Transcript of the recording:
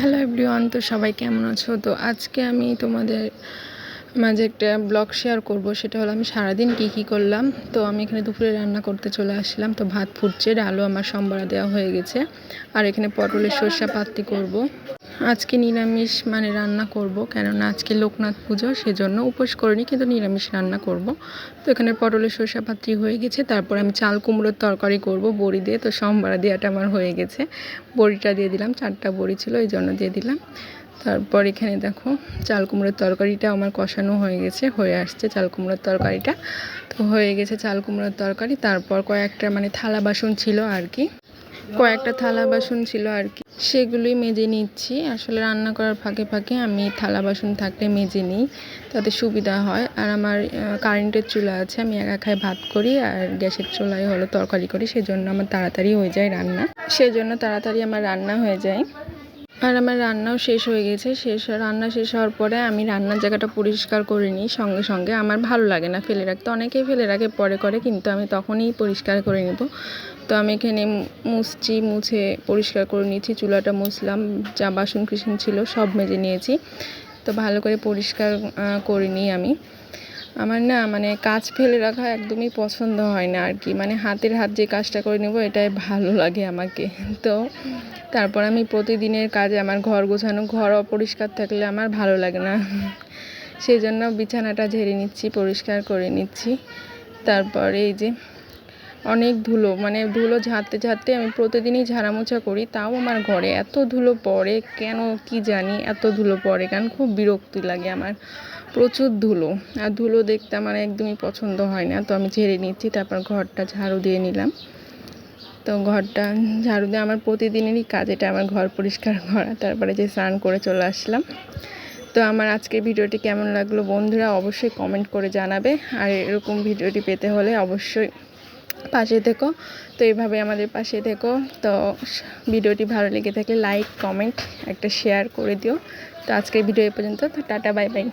Hello everyone, তো সবাই কেমন আছো? তো আজকে আমি তোমাদের মাঝে একটা ব্লগ শেয়ার করব। সেটা হলো আমি সারাদিন কী কী করলাম। তো আমি এখানে দুপুরে রান্না করতে চলে আসলাম। তো ভাত ফুটছে ডালও আমার সম্বরা দেওয়া হয়ে গেছে। আর এখানে পটলের সর্ষা পাত্তি করব। আজকে নিরামিষ মানে রান্না করব, কেননা আজকে লোকনাথ পুজো, সেজন্য উপোস করিনি, কিন্তু নিরামিষ রান্না করব। তো এখানে পটলের সর্ষা পাত্রি হয়ে গেছে, তারপর আমি চাল কুমড়োর তরকারি করব, বড়ি দিয়ে। তো সম্বরা দেওয়াটা আমার হয়ে গেছে। বড়িটা দিয়ে দিলাম, চারটা বড়ি ছিল, এই জন্য দিয়ে দিলাম। তারপর এখানে দেখো, চাল কুমড়োর তরকারিটা আমার কষানো হয়ে গেছে, হয়ে আসছে চাল কুমড়োর তরকারিটা। তো হয়ে গেছে চাল কুমড়োর তরকারি, তারপর কয়েকটা মানে থালা বাসন ছিল আর কি। কয়েকটা থালা বাসন ছিল আর কি। সেগুলোই মেজে নিচ্ছি। আসলে রান্না করার ফাঁকে ফাঁকে আমি থালা বাসন থাকলে মেজে নিই, তাতে সুবিধা হয়। আর আমার কারেন্টের চুলা আছে, আমি একা খাই ভাত করি আর গ্যাসের চুলায় হলো তরকারি করি, সেজন্য আমার তাড়াতাড়ি হয়ে যায় রান্না। সেজন্য তাড়াতাড়ি আমার রান্না হয়ে যায়। আর আমার রান্নাও শেষ হয়ে গেছে, শেষ রান্না শেষ হওয়ার পরে আমি রান্নার জায়গাটা পরিষ্কার করে নিই সঙ্গে সঙ্গে। আমার ভালো লাগে না ফেলে রাখতে, অনেকেই ফেলে রাখে, পরে করে, কিন্তু আমি তখনই পরিষ্কার করে নেব। তো আমি এখানে মুছছি মুছে পরিষ্কার করে নিয়েছি, চুলাটা মুছলাম, যা বাসন কৃষণ ছিল সব মেজে নিয়েছি। তো ভালো করে পরিষ্কার করে নিই আমি। আমার না মানে কাজ ফেলে রাখা একদমই পছন্দ হয় না আর কি মানে হাতের হাত যে কাজটা করে নেব, এটাই ভালো লাগে আমাকে। তো তারপর আমি প্রতিদিনের কাজে আমার ঘর গোছানো, ঘর অপরিষ্কার থাকলে আমার ভালো লাগে না। সেই জন্য বিছানাটা ঝেড়ে নিচ্ছি, পরিষ্কার করে নিচ্ছি। তারপরে এই যে অনেক ধুলো মানে ধুলো ঝাড়তে ঝাড়তে আমি প্রতিদিনই ঝাড়ামোছা করি, তাও আমার ঘরে এত ধুলো পড়ে, কেন কি জানি এত ধুলো পড়ে কারণ খুব বিরক্তি লাগে আমার। প্রচুর ধুলো, আর ধুলো দেখতে আমার একদমই পছন্দ হয় না, তো আমি ঝেড়ে নিচ্ছি, তারপর ঘরটা ঝাড়ু দিয়ে নিলাম। তো ঘরটা ঝাড়ু দিয়ে আমার প্রতিদিনেরই কাজ, এটা আমার ঘর পরিষ্কার করা, তারপরে যে স্নান করে চলে আসলাম। তো আমার আজকের ভিডিওটি কেমন লাগল বন্ধুরা, অবশ্যই কমেন্ট করে জানাবে, আর এরকম ভিডিওটি পেতে হলে অবশ্যই পাশে থেকো। তো এইভাবে আমাদের পাশে থেকো। তো ভিডিওটি ভালো লেগে থাকলে লাইক, কমেন্ট একটা শেয়ার করে দিও। তো আজকের ভিডিও এ পর্যন্ত। তো টাটা, বাই বাই।